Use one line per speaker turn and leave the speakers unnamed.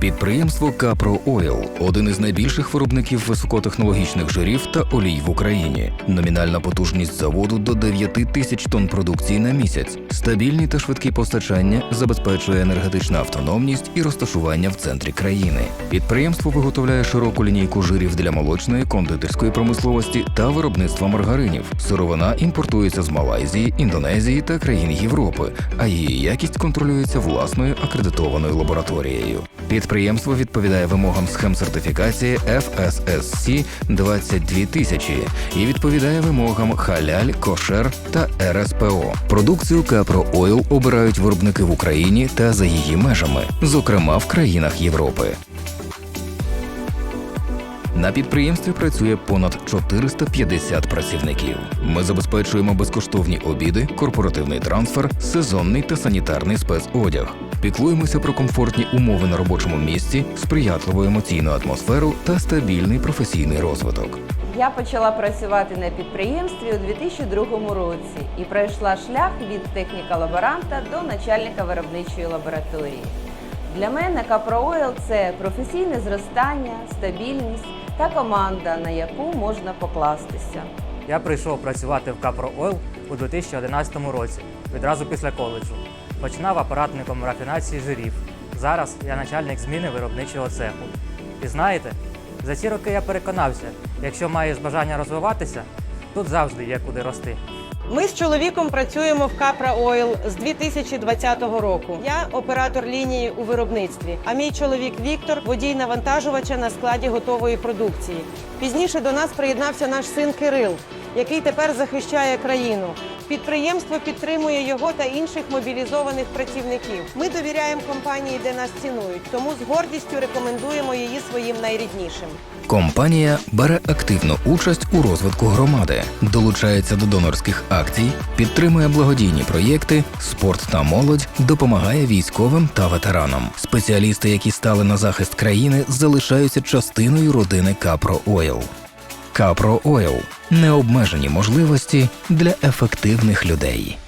Підприємство Капро Ойл один із найбільших виробників високотехнологічних жирів та олій в Україні. Номінальна потужність заводу до 9 тисяч тонн продукції на місяць. Стабільні та швидкі постачання забезпечує енергетична автономність і розташування в центрі країни. Підприємство виготовляє широку лінійку жирів для молочної, кондитерської промисловості та виробництва маргаринів. Сировина імпортується з Малайзії, Індонезії та країн Європи, а її якість контролюється власною акредитованою лабораторією. Підприємство відповідає вимогам схем сертифікації FSSC 22000 і відповідає вимогам халяль, кошер та РСПО. Продукцію Капро Ойл обирають виробники в Україні та за її межами, зокрема в країнах Європи. На підприємстві працює понад 450 працівників. Ми забезпечуємо безкоштовні обіди, корпоративний трансфер, сезонний та санітарний спецодяг. Піклуємося про комфортні умови на робочому місці, сприятливу емоційну атмосферу та стабільний професійний розвиток.
Я почала працювати на підприємстві у 2002 році і пройшла шлях від техніка-лаборанта до начальника виробничої лабораторії. Для мене Капроойл це професійне зростання, стабільність та команда, на яку можна покластися.
Я прийшов працювати в Капро Ойл у 2011 році, відразу після коледжу. Починав апаратником рафінації жирів. Зараз я начальник зміни виробничого цеху. І знаєте, за ці роки я переконався, якщо маєш бажання розвиватися, тут завжди є куди рости.
Ми з чоловіком працюємо в Капра Ойл з 2020 року. Я оператор лінії у виробництві, а мій чоловік Віктор водій навантажувача на складі готової продукції. Пізніше до нас приєднався наш син Кирил, який тепер захищає країну. Підприємство підтримує його та інших мобілізованих працівників. Ми довіряємо компанії, де нас цінують, тому з гордістю рекомендуємо її своїм найріднішим.
Компанія бере активну участь у розвитку громади, долучається до донорських акцій, підтримує благодійні проєкти, спорт та молодь, допомагає військовим та ветеранам. Спеціалісти, які стали на захист країни, залишаються частиною родини Капро Ойл. Капро Ойл необмежені можливості для ефективних людей.